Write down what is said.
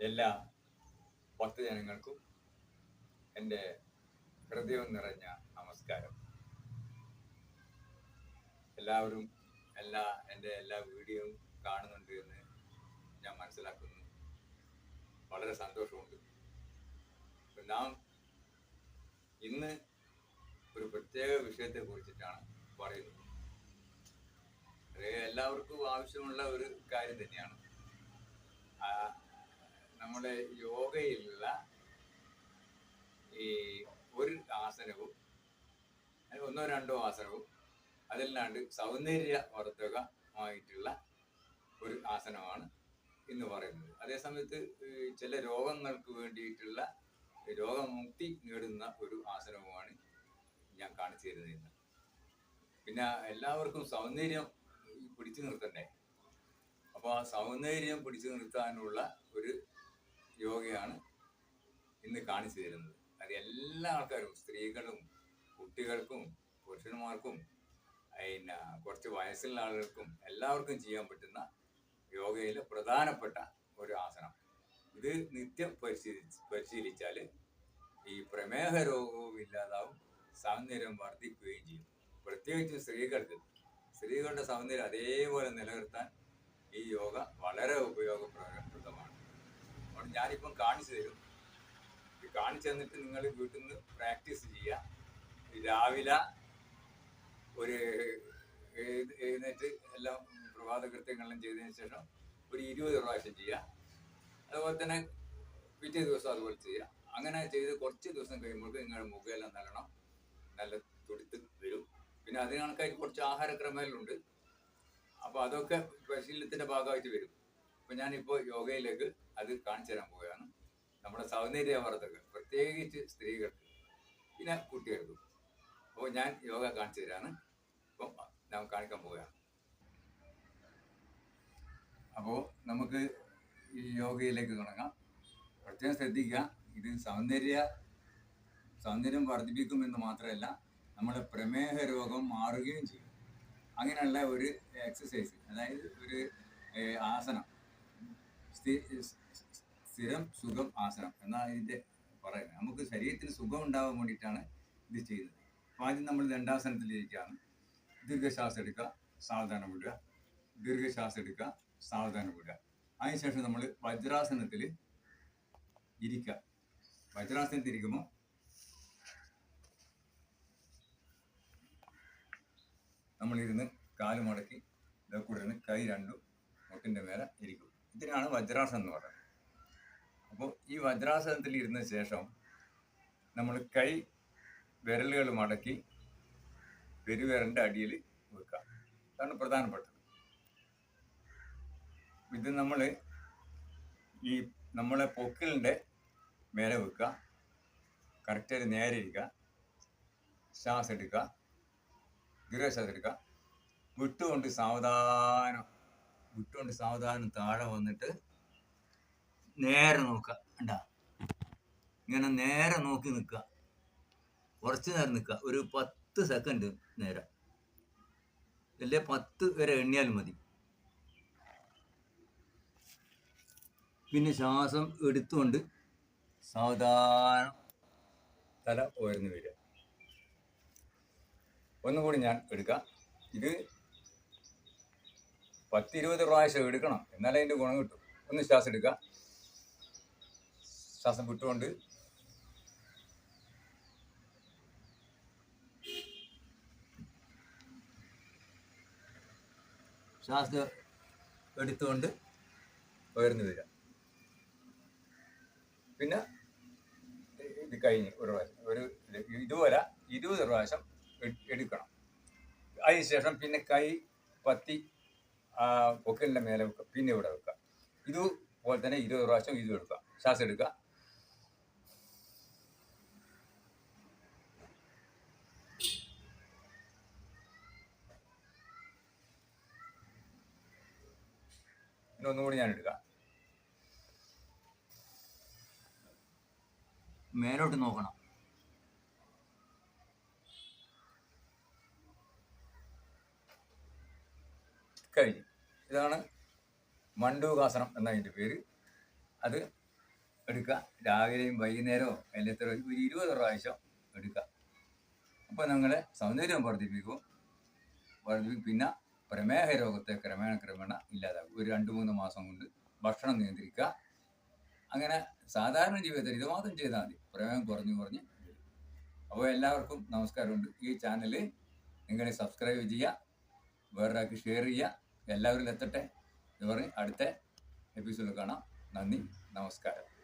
എല്ലാ ഭക്തജനങ്ങൾക്കും എന്റെ ഹൃദയം നിറഞ്ഞ നമസ്കാരം. എല്ലാവരും എല്ലാ എന്റെ എല്ലാ വീഡിയോയും കാണുന്നുണ്ട് എന്ന് ഞാൻ മനസ്സിലാക്കുന്നു. വളരെ സന്തോഷമുണ്ട്. നാം ഇന്ന് ഒരു പ്രത്യേക വിഷയത്തെ കുറിച്ചിട്ടാണ് പറയുന്നത്. എല്ലാവർക്കും ആവശ്യമുള്ള ഒരു കാര്യം തന്നെയാണ്. നമ്മുടെ യോഗയിലുള്ള ഈ ഒരു ആസനവും ഒന്നോ രണ്ടോ ആസനവും അതല്ലാണ്ട് സൗന്ദര്യവർദ്ധകമായിട്ടുള്ള ഒരു ആസനമാണ് എന്ന് പറയുന്നത്. അതേസമയത്ത് ചില രോഗങ്ങൾക്ക് വേണ്ടിയിട്ടുള്ള രോഗമുക്തി നേടുന്ന ഒരു ആസനവുമാണ് ഞാൻ കാണിച്ചു തരുന്നത് പിന്നെ എല്ലാവർക്കും സൗന്ദര്യം പിടിച്ചു നിർത്തണ്ടേ? അപ്പോൾ ആ സൗന്ദര്യം പിടിച്ചു നിർത്താനുള്ള ഒരു ഇന്ന് കാണിച്ചു തരുന്നത്. അത് എല്ലാ ആൾക്കാരും സ്ത്രീകളും കുട്ടികൾക്കും പുരുഷന്മാർക്കും പിന്നെ കുറച്ച് വയസ്സുള്ള ആളുകൾക്കും എല്ലാവർക്കും ചെയ്യാൻ പറ്റുന്ന യോഗയിലെ പ്രധാനപ്പെട്ട ഒരു ആസനം. ഇത് നിത്യം പരിശീലിച്ച് പരിശീലിച്ചാൽ ഈ പ്രമേഹ രോഗവും ഇല്ലാതാവും സൗന്ദര്യം വർദ്ധിക്കുകയും ചെയ്യും. പ്രത്യേകിച്ച് സ്ത്രീകൾക്ക്. സ്ത്രീകളുടെ സൗന്ദര്യം അതേപോലെ നിലനിർത്താൻ ഈ യോഗ വളരെ ഉപയോഗപ്രദമാണ് അപ്പോൾ ഞാനിപ്പം കാണിച്ചു തരും. കാണിച്ചു നിങ്ങൾ വീട്ടിൽ നിന്ന് പ്രാക്ടീസ് ചെയ്യുക രാവിലെ ഒരു എഴുന്ന- എഴുന്നേറ്റ് എല്ലാം പ്രഭാത കൃത്യങ്ങളെല്ലാം ചെയ്തതിന് ശേഷം ഒരു ഇരുപത് പ്രാവശ്യം ചെയ്യുക അതുപോലെ തന്നെ പിറ്റേ ദിവസം അതുപോലെ ചെയ്യുക അങ്ങനെ ചെയ്ത് കുറച്ച് ദിവസം കഴിയുമ്പോൾ നിങ്ങളുടെ മുഖമെല്ലാം നല്ലണം നല്ല തുടുത്ത് വരും. പിന്നെ അതിന് കണക്കായിട്ട് കുറച്ച് ആഹാരക്രമങ്ങളുണ്ട്. അപ്പോൾ അതൊക്കെ പരിശീലനത്തിന്റെ ഭാഗമായിട്ട് വരും. അപ്പോൾ ഞാനിപ്പോൾ യോഗയിലേക്ക് അത് കാണിച്ചു തരാൻ പോവുകയാണ്. നമ്മുടെ സൗന്ദര്യവർദ്ധകൾ പ്രത്യേകിച്ച് സ്ത്രീകൾക്ക്. പിന്നെ കുട്ടികൾക്കും. അപ്പോൾ ഞാൻ യോഗ കാണിച്ചു തരാണ്. അപ്പം ഞാൻ കാണിക്കാൻ പോവുകയാണ്. അപ്പോൾ നമുക്ക് ഈ യോഗയിലേക്ക് തുടങ്ങാം. പ്രത്യേകം ശ്രദ്ധിക്കുക. ഇത് സൗന്ദര്യ സൗന്ദര്യം വർദ്ധിപ്പിക്കുമെന്ന് മാത്രമല്ല നമ്മുടെ പ്രമേഹ രോഗം മാറുകയും ചെയ്യും. അങ്ങനെയുള്ള ഒരു എക്സസൈസ് അതായത് ഒരു ആസനം. സ്ഥിരം സുഖം ആസനം എന്നാണ് ഇതിന്റെ പറയുന്നത്. നമുക്ക് ശരീരത്തിന് സുഖം ഉണ്ടാവാൻ വേണ്ടിയിട്ടാണ് ഇത് ചെയ്യുന്നത്. അപ്പോൾ ആദ്യം നമ്മൾ ദണ്ഡാസനത്തിലിരിക്കുകയാണ്. ദീർഘശ്വാസം എടുക്കുക സാവധാനം വിടുക. ദീർഘശ്വാസം എടുക്കുക സാവധാനം വിടുക. അതിനുശേഷം നമ്മൾ വജ്രാസനത്തിൽ ഇരിക്കുക. വജ്രാസനത്തിൽ ഇരിക്കുമ്പോൾ നമ്മളിരുന്ന് കാൽ മുടക്കി ഇതൊക്കെ ഇരുന്ന് കൈ രണ്ടും മുട്ടിന്റെ മേലെ ഇരിക്കും. ഇതിനാണ് വജ്രാസനം എന്ന് പറയുന്നത്. അപ്പോൾ ഈ വജ്രാസനത്തിൽ ഇരുന്ന ശേഷം നമ്മൾ കൈ വിരലുകൾ മടക്കി പെരുവിരലിന്റെ അടിയിൽ വെക്കുക. അതാണ് പ്രധാനപ്പെട്ടത്. ഇത് നമ്മൾ ഈ നമ്മളെ പൊക്കിലിന്റെ മേലെ വെക്കുക. കറക്റ്റായിട്ട് നേരെ ഇരിക്കുക. ശ്വാസം എടുക്കുക. ദീർഘശ്വാസം എടുക്കുക. വിട്ടുകൊണ്ട് സാവധാനം. വിട്ടുകൊണ്ട് സാവധാനം താഴെ വന്നിട്ട് നേരെ നോക്കുക ഉണ്ടാ ഇങ്ങനെ നേരെ നോക്കി നിൽക്കുക കുറച്ച് നേരം നിൽക്കുക ഒരു പത്ത് സെക്കൻഡ് നേരം. അല്ലേ? പത്ത് വരെ എണ്ണിയാൽ മതി. പിന്നെ ശ്വാസം എടുത്തുകൊണ്ട് സാവധാനം തല ഉയർന്നു വരിക. ഒന്നുകൂടി ഞാൻ എടുക്കാം. ഇത് പത്തിരുപത് പ്രാവശ്യം എടുക്കണം. എന്നാലേ അതിന്റെ ഗുണം കിട്ടും. ഒന്ന് ശ്വാസം എടുക്കുക ശ്വാസം വിട്ടുകൊണ്ട്. ശ്വാസം എടുത്തുകൊണ്ട് ഉയർന്നു വരിക. പിന്നെ ഇത് കഴിഞ്ഞ് ഒരു പ്രാവശ്യം ഒരു ഇത് ഇതുപോലെ ഇരുപത് പ്രാവശ്യം എട്- എടുക്കണം. അതിനുശേഷം പിന്നെ കൈ പത്തി പൊക്കലിന്റെ മേലെ വെക്കുക പിന്നെ ഇവിടെ വെക്കുക ഇതുപോലെ തന്നെ ഇരുപത് പ്രാവശ്യം ഇതും എടുക്കുക. ശ്വാസം എടുക്കുക. ഒന്നുകൂടി ഞാൻ എടുക്കാം മേലോട്ട് നോക്കണം. കഴിഞ്ഞു. ഇതാണ് മണ്ഡൂകാസനം എന്നതിന്റെ പേര്. അത് എടുക്കുക. രാവിലെയും വൈകുന്നേരവും എല്ലാത്തരം ഒരു ഇരുപത് പ്രാവശ്യം എടുക്കുക. അപ്പോൾ നിങ്ങളെ സൗന്ദര്യം വർദ്ധിപ്പിക്കും. വർദ്ധിപ്പിക്കും. പിന്നെ പ്രമേഹ രോഗത്തെ ക്രമേണ ക്രമേണ ഇല്ലാതാക്കും. ഒരു രണ്ട് മൂന്ന് മാസം കൊണ്ട് ഭക്ഷണം നിയന്ത്രിക്കുക. അങ്ങനെ സാധാരണ ജീവിതത്തിൽ ഇത് മാത്രം ചെയ്താൽ മതി. പ്രമേഹം കുറഞ്ഞു കുറഞ്ഞ് അപ്പോൾ എല്ലാവർക്കും നമസ്കാരമുണ്ട്. ഈ ചാനൽ നിങ്ങൾ സബ്സ്ക്രൈബ് ചെയ്യുക വേറൊരാൾക്ക് ഷെയർ ചെയ്യുക എല്ലാവരിലും എത്തട്ടെ എന്ന് പറഞ്ഞ് അടുത്ത എപ്പിസോഡിൽ കാണാം. നന്ദി നമസ്കാരം.